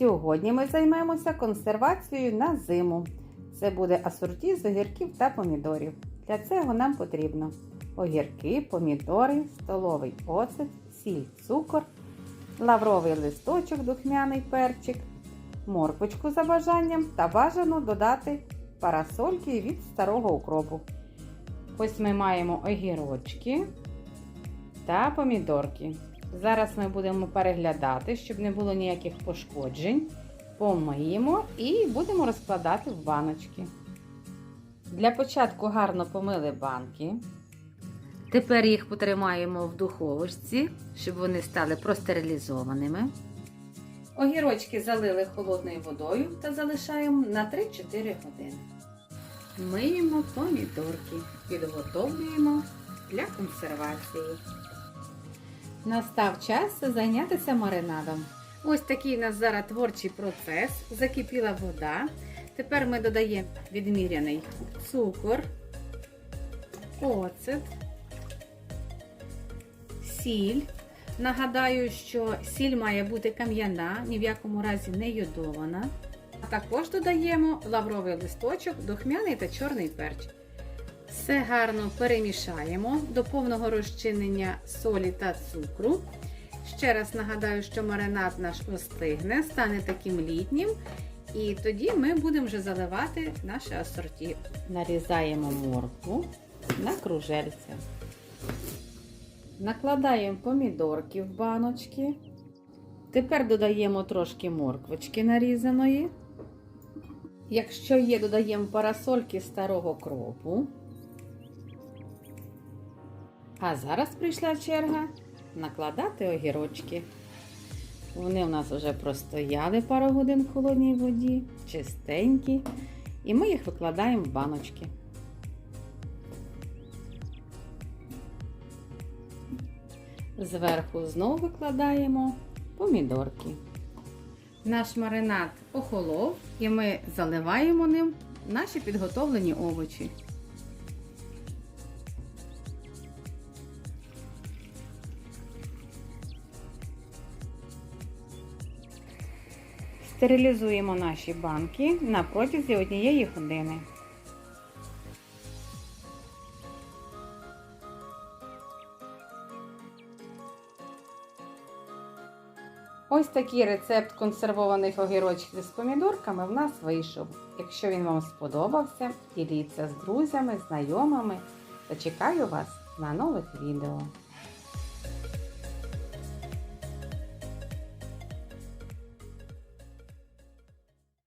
Сьогодні ми займемося консервацією на зиму. Це буде асорті з огірків та помідорів. Для цього нам потрібно огірки, помідори, столовий оцет, сіль, цукор, лавровий листочок, духмяний перчик, морквочку за бажанням та бажано додати парасольки від старого укропу. Ось ми маємо огірочки та помідорки. Зараз ми будемо переглядати, щоб не було ніяких пошкоджень. Помиємо і будемо розкладати в баночки. Для початку гарно помили банки. Тепер їх потримаємо в духовочці, щоб вони стали простерилізованими. Огірочки залили холодною водою та залишаємо на 3-4 години. Миємо помідорки, підготовлюємо для консервації. Настав час зайнятися маринадом. Ось такий у нас зараз творчий процес. Закипіла вода. Тепер ми додаємо відміряний цукор, оцет, сіль. Нагадаю, що сіль має бути кам'яна, ні в якому разі не йодована. А також додаємо лавровий листочок, духмяний та чорний перчик. Все гарно перемішаємо до повного розчинення солі та цукру. Ще раз нагадаю, що маринад наш остигне, стане таким літнім. І тоді ми будемо вже заливати наше асорті. Нарізаємо моркву на кружельця. Накладаємо помідорки в баночки. Тепер додаємо трошки морквочки нарізаної. Якщо є, додаємо парасольки старого кропу. А зараз прийшла черга накладати огірочки. Вони у нас вже простояли пару годин в холодній воді, чистенькі, і ми їх викладаємо в баночки. Зверху знову викладаємо помідорки. Наш маринад охолов і ми заливаємо ним наші підготовлені овочі. Стерилізуємо наші банки на протязі однієї години. Ось такий рецепт консервованих огірочків з помідорками в нас вийшов. Якщо він вам сподобався, діліться з друзями, знайомими та чекаю вас на нових відео.